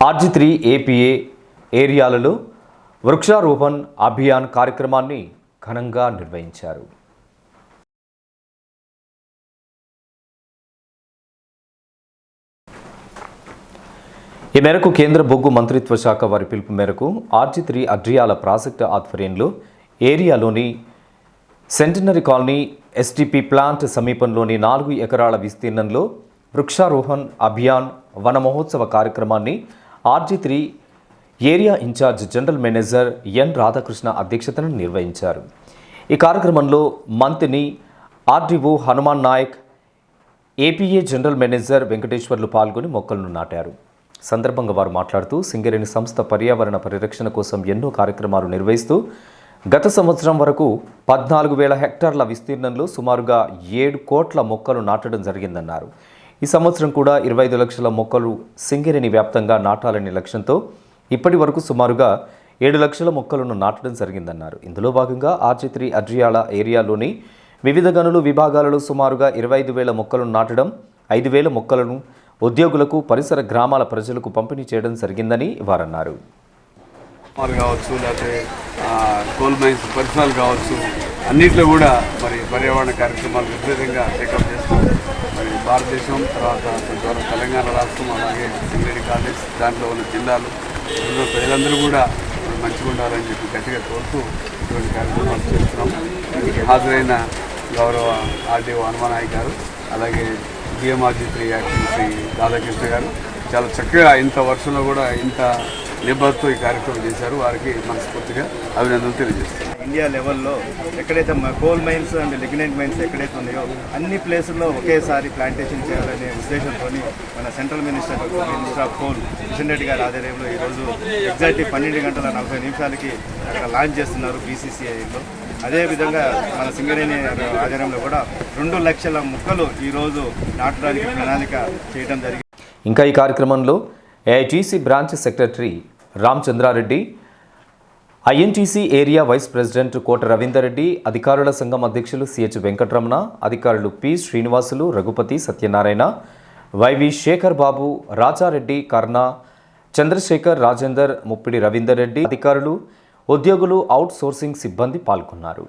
RG three APA ఏరియాలలో వృక్షారోపణ్ అభియాన్ కార్యక్రమాన్ని ఘనంగా నిర్వహించారు. ఈ మేరకు కేంద్ర బొగ్గు మంత్రిత్వ శాఖ వారి పిలుపు మేరకు ఆర్జీ త్రీ అడ్రియాల ప్రాజెక్టు ఆధ్వర్యంలో ఏరియాలోని సెంటినరీ కాలనీ ఎస్టీపీ ప్లాంట్ సమీపంలోని నాలుగు ఎకరాల విస్తీర్ణంలో వృక్షారోహణ్ అభియాన్ వన మహోత్సవ కార్యక్రమాన్ని RG three area in charge general manager N Radhakrishna అధ్యక్షతను నిర్వహించారు. ఈ కార్యక్రమంలో మంత్రిని RDO Hanuman Nayak APA general manager Venkateswarlu పాల్గొని మొక్కలను నాటారు. సందర్భంగా వారు మాట్లాడుతూ సింగరేణి సంస్థ పర్యావరణ పరిరక్షణ కోసం ఎన్నో కార్యక్రమాలు నిర్వహిస్తూ గత సంవత్సరం వరకు పద్నాలుగు వేల హెక్టార్ల విస్తీర్ణంలో సుమారుగా ఏడు కోట్ల మొక్కలు నాటడం జరిగిందన్నారు. ఈ సంవత్సరం కూడా ఇరవై ఐదు లక్షల మొక్కలు సింగరేణి వ్యాప్తంగా నాటాలనే లక్ష్యంతో ఇప్పటి వరకు సుమారుగా ఏడు లక్షల మొక్కలను నాటడం జరిగిందన్నారు. ఇందులో భాగంగా ఆర్చిత్రి అడ్రియాల ఏరియాలోని వివిధ గనులు విభాగాలలో సుమారుగా ఇరవై ఐదు వేల మొక్కలను నాటడం ఐదు వేల మొక్కలను ఉద్యోగులకు పరిసర గ్రామాల ప్రజలకు పంపిణీ చేయడం జరిగిందని వారన్నారు. కావచ్చు లేకపోతే కోల్ మైన్స్ పరిసరాలు కావచ్చు అన్నింటిలో కూడా మరి పర్యావరణ కార్యక్రమాలు విపరీతంగా టేకప్ చేస్తాం మరి భారతదేశం తర్వాత కొంతవరకు తెలంగాణ రాష్ట్రం అలాగే సింగరేణి కాలేజ్ దాంట్లో ఉన్న జిల్లాలు ఉన్న ప్రజలందరూ కూడా మంచిగా ఉండాలని చెప్పి గట్టిగా కోరుతూ ఇటువంటి కార్యక్రమాలు చేస్తున్నాం. దీనికి హాజరైన గౌరవ ఆర్డీఓ హనుమానాయ్ గారు అలాగే DMRG three active Shri Radhakrishna గారు చాలా చక్కగా ఇంత వర్షంలో కూడా ఇంత లేబర్తో ఈ కార్యక్రమం చేశారు. వారికి మనస్ఫూర్తిగా అభినందనలు తెలియజేస్తాను ఇండియా లెవెల్లో ఎక్కడైతే coal mines and lignite mines ఎక్కడైతే ఉన్నాయో అన్ని ప్లేసుల్లో ఒకేసారి ప్లాంటేషన్ చేయాలనే ఉద్దేశంతో మన central minister minister of coal Kishan Reddy గారి ఆధ్వర్యంలో ఈరోజు ఎగ్జాక్ట్లీ పన్నెండు గంటల నలభై నిమిషాలకి అక్కడ లాంచ్ చేస్తున్నారు బీసీసీఐలో అదేవిధంగా మన సింగరేణి ఆధ్వర్యంలో కూడా రెండు లక్షల మొక్కలు ఈరోజు నాటడానికి ప్రణాళిక చేయడం జరిగింది. ఇంకా ఈ కార్యక్రమంలో AITC branch secretary Ramachandra Reddy INTC area vice president Kota Ravinder Reddy అధికారుల సంఘం అధ్యక్షులు సిహెచ్ వెంకటరమణ అధికారులు పి శ్రీనివాసులు రఘుపతి సత్యనారాయణ వైవి శేఖర్ బాబు రాజారెడ్డి కర్ణ చంద్రశేఖర్ రాజేందర్ ముప్పిడి రవీందర్ రెడ్డి అధికారులు ఉద్యోగులు అవుట్ సోర్సింగ్ సిబ్బంది పాల్గొన్నారు.